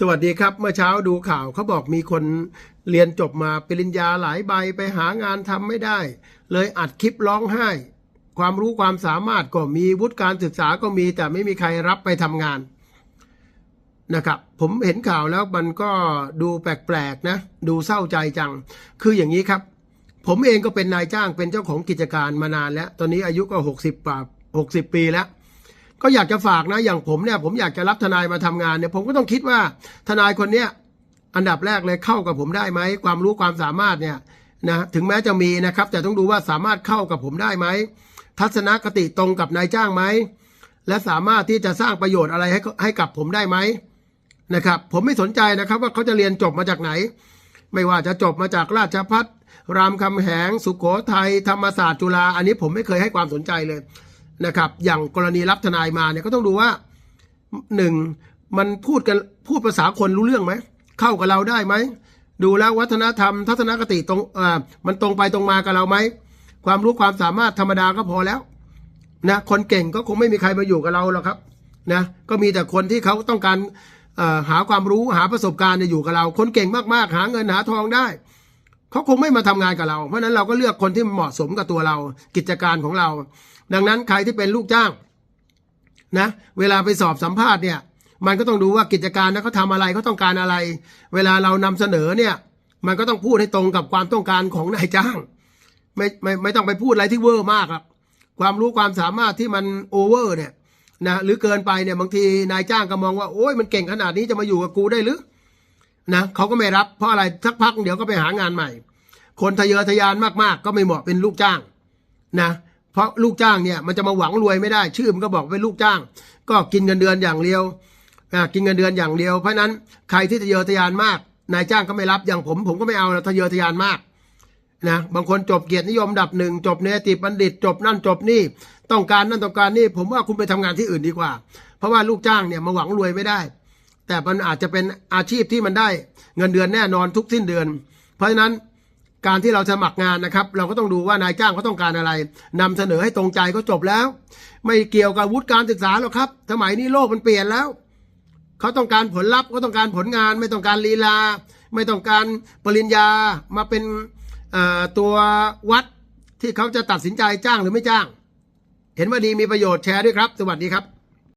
สวัสดีครับ เมื่อเช้าดูข่าวเขาบอกมีคนเรียนจบมาปริญญาหลายใบไปหางานทำไม่ได้ เลยอัดคลิปร้องไห้ ความรู้ความสามารถก็มีวุฒิการศึกษาก็มี แต่ไม่มีใครรับไปทำงานนะครับ ผมเห็นข่าวแล้วมันก็ดูแปลกๆนะ ดูเศร้าใจจัง คืออย่างนี้ครับ ผมเองก็เป็นนายจ้างเป็นเจ้าของกิจการมานานแล้ว ตอนนี้อายุก็หกสิบป่าหกสิบปีแล้ว ก็อยากจะฝากนะอย่างผมเนี่ยผมอยากจะรับทนายมาทำงานเนี่ยผมก็ต้องคิดว่าทนายคนเนี้ยอันดับแรกเลยเข้ากับผมได้ไหมความรู้ความสามารถเนี่ยนะถึงแม้จะมีนะครับ แต่ต้องดูว่าสามารถเข้ากับผมได้ไหมทัศนคติตรงกับนายจ้างไหมและสามารถที่จะสร้างประโยชน์อะไรให้ให้กับผมได้ไหมนะครับ ผมไม่สนใจนะครับว่าเขาจะเรียนจบมาจากไหน ไม่ว่าจะจบมาจากราชพัฒรามคำแหง สุขโขทัยธรรมศาสตร์จุฬาอันนี้ผมไม่เคยให้ความสนใจเลย นะครับ อย่างกรณีรับทนายมาเนี่ยก็ต้องดูว่าหนึ่งมันพูดกันพูดภาษาคนรู้เรื่องไหมเข้ากับเราได้ไหมดูแล้ววัฒนธรรม ทัศนคติตรงอ่ามันตรงไปตรงมากับเราไหมความรู้ความสามารถธรรมดาก็พอแล้วนะคนเก่งก็คงไม่มีใครมาอยู่กับเราหรอกครับนะก็มีแต่คนที่เขาต้องการหาความรู้หาประสบการณ์อยู่กับเรา คนเก่งมากๆ หาเงินหาทองได้ เขาคงไม่มาทำงานกับเรา เพราะนั้นเราก็เลือกคนที่เหมาะสมกับตัวเรา กิจการของเรา ดังนั้นใครที่เป็นลูกจ้างนะเวลาไปสอบสัมภาษณ์เนี่ย มันก็ต้องดูว่ากิจการนั้นเขาทำอะไรเขาต้องการอะไร เวลาเรานำเสนอเนี่ย มันก็ต้องพูดให้ตรงกับความต้องการของนายจ้าง ไม่ไม่ไม่ต้องไปพูดอะไรที่เวอร์มากครับ ความรู้ความสามารถที่มันโอเวอร์เนี่ยนะหรือเกินไปเนี่ยบางทีนายจ้างก็มองว่าโอ้ยมันเก่งขนาดนี้จะมาอยู่กับกูได้หรือ นะเขาก็ไม่รับเพราะอะไรสักพักเดี๋ยวก็ไปหางานใหม่ คนทะเยอทะยานมากๆ ก็ไม่เหมาะเป็นลูกจ้างนะเพราะลูกจ้างเนี่ยมันจะมาหวังรวยไม่ได้ ชื่อมันก็บอกเป็นลูกจ้าง ก็กินเงินเดือนอย่างเดียวกินเงินเดือนอย่างเดียวเพราะนั้นใครที่ทะเยอทะยานมากนายจ้างก็ไม่รับอย่างผม ผมก็ไม่เอาทะเยอทะยานมากนะบางคนจบเกียรตินิยมดับหนึ่งจบเนติบัณฑิตจบนั่นจบนี่ ต้องการนั่นต้องการนี่ ผมว่าคุณไปทำงานที่อื่นดีกว่า เพราะว่าลูกจ้างเนี่ยมาหวังรวยไม่ได้ แต่มันอาจจะเป็นอาชีพที่มันได้เงินเดือนแน่นอนทุกสิ้นเดือน เพราะฉะนั้นการที่เราสมัครงานนะครับ เราก็ต้องดูว่านายจ้างเขาต้องการอะไรนำเสนอให้ตรงใจก็จบแล้ว ไม่เกี่ยวกับวุฒิการศึกษาหรอกครับ สมัยนี้โลกมันเปลี่ยนแล้วเขาต้องการผลลัพธ์เขาต้องการผลงาน ไม่ต้องการลีลา ไม่ต้องการปริญญามาเป็นตัววัดที่เขาจะตัดสินใจจ้างหรือไม่จ้าง เห็นว่าดีมีประโยชน์แชร์ด้วยครับ สวัสดีครับ